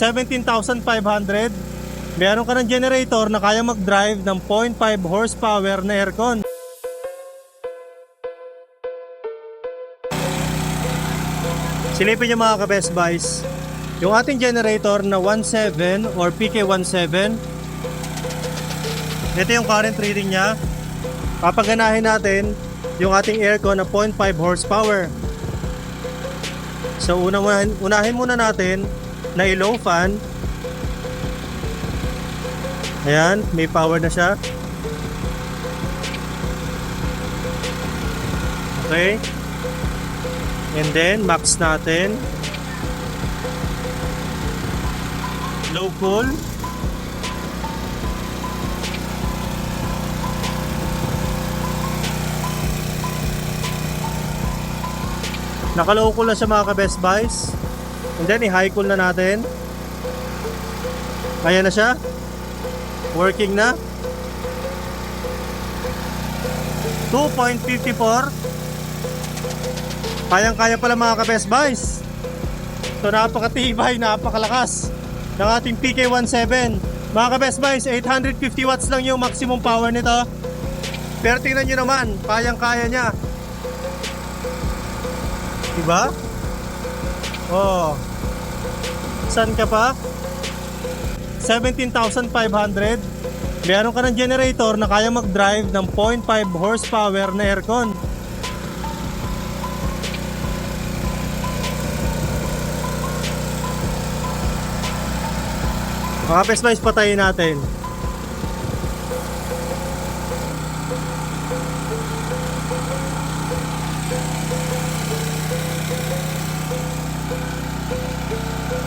17,500. Meron ka ng generator na kaya mag-drive ng 0.5 horsepower na aircon. Silipin nyo mga ka-Best Buys, yung ating generator na 17 or PK17, ito yung current reading niya. Papaganahin natin yung ating aircon na 0.5 horsepower. So unahin, unahin muna natin na i-low fan. Ayan, may power na siya. Okay. And then, max natin. Low cool. Nakalow cool na siya mga ka-best buys. And then, i-high cool na natin. Kaya na siya. Working na. 2.54 Kayang-kaya pala mga ka-best buys. So napakatibay, napakalakas ng ating PK17. Mga ka-best buys, 850 watts lang yung maximum power nito. Pero tingnan nyo naman, kayang-kaya niya. Diba? Oh. San ka pa? 17,500. Meron ka ng generator na kaya mag-drive ng 0.5 horsepower na aircon. Mga buys, patayin natin.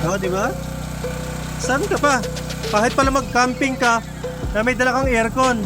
Oo, di ba? Saan ka pa? Kahit pala mag-camping ka, na may dala kang aircon.